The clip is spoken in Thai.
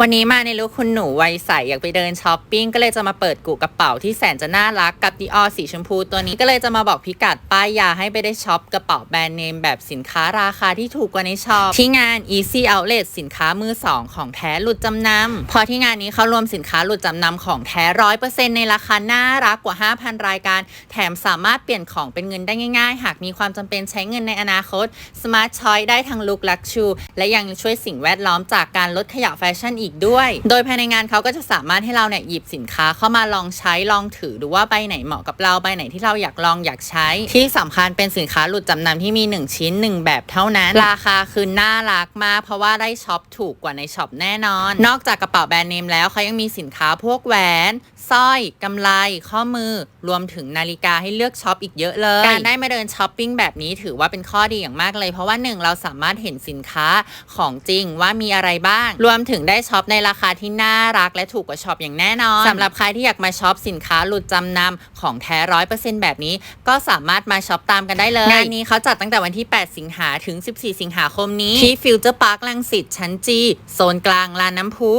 วันนี้มาในลุคคุณหนูวัยใสอยากไปเดินช้อปปิ้งก็เลยจะมาเปิดกูกระเป๋าที่แสนจะน่ารักกับดีออสีชมพูตัวนี้ก็เลยจะมาบอกพิกัดป้ายยาให้ไปได้ช็อปกระเป๋าแบรนด์เนมแบบสินค้าราคาที่ถูกกว่าในช็อปที่งาน Easy Outlet สินค้ามือสองของแท้หลุดจำนำพอที่งานนี้เขารวมสินค้าหลุดจำนำของแท้ร้อยเปอร์เซ็นต์ในราคาน่ารักกว่า 5,000 รายการ แถมสามารถเปลี่ยนของเป็นเงินได้ง่าย ๆ หากมีความจำเป็นใช้เงินในอนาคต Smart Choice ได้ทั้งลุคลักชูและยังช่วยสิ่งแวดล้อมจากการลดขยะแฟชั่นอีกด้วย โดยภายในงานเขาก็จะสามารถให้เราเนี่ยหยิบสินค้าเข้ามาลองใช้ลองถือดูว่าใบไหนเหมาะกับเราใบไหนที่เราอยากลองอยากใช้ ที่สำคัญเป็นสินค้าหลุดจำนำที่มี 1 ชิ้น 1 แบบเท่านั้น ราคาคือน่ารักมาก เพราะว่าได้ช็อปถูกกว่าในช็อปแน่นอน นอกจากกระเป๋าแบรนด์เนมแล้วเขายังมีสินค้าพวกแหวนสร้อยกำไลข้อมือรวมถึงนาฬิกาให้เลือกช็อปอีกเยอะเลย การได้มาเดินช้อปปิ้งแบบนี้ถือว่าเป็นข้อดีอย่างมากเลย เพราะว่าหนึ่งเราสามารถเห็นสินค้าของจริงว่ามีอะไรบ้าง รวมถึงได้ช็อปในราคาที่น่ารักและถูกกว่าช็อปอย่างแน่นอนสำหรับใครที่อยากมาช็อปสินค้าหลุดจำนำของแท้ร้อยเปอร์เซ็นต์แบบนี้ ก็สามารถมาช็อปตามกันได้เลยงานนี้เขาจัดตั้งแต่วันที่ 8 สิงหาถึง 14 สิงหาคมนี้ที่ฟิวเจอร์พาร์คลังสิตชั้นจีโซนกลางลานน้ำพุ